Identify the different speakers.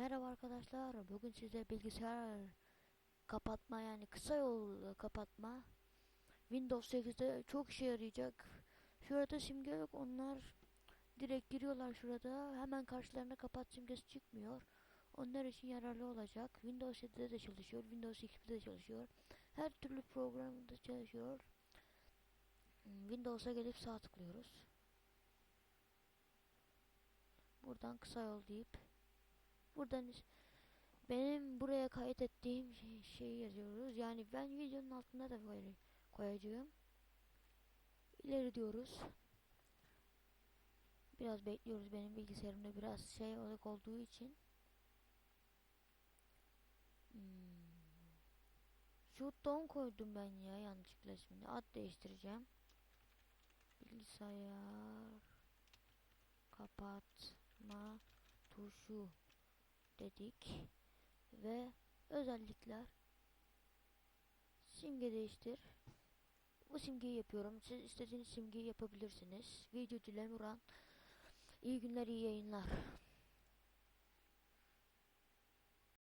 Speaker 1: Merhaba arkadaşlar. Bugün size bilgisayar kapatma yani kısa yol kapatma Windows 8'de çok işe yarayacak. Şurada simge yok. Onlar direkt giriyorlar şurada. Hemen karşılarına kapat simgesi çıkmıyor. Onlar için yararlı olacak. Windows 7'de de çalışıyor. Windows XP'de de çalışıyor. Her türlü programda çalışıyor. Windows'a gelip sağ tıklıyoruz. Buradan kısa yol deyip buradan benim buraya kayıt ettiğim şey, şeyi yazıyoruz. Yani ben videonun altına da böyle koyacağım. İleri diyoruz. Biraz bekliyoruz. Benim bilgisayarımda biraz şey olarak olduğu için. Hmm. Shutdown koydum ben ya yanlışlıkla ismini. Ad değiştireceğim. Bilgisayar kapatma tuşu dedik. Ve özellikler. Simge değiştir. Bu simgeyi yapıyorum. Siz istediğiniz simgeyi yapabilirsiniz. Video Dilemuran iyi günler iyi yayınlar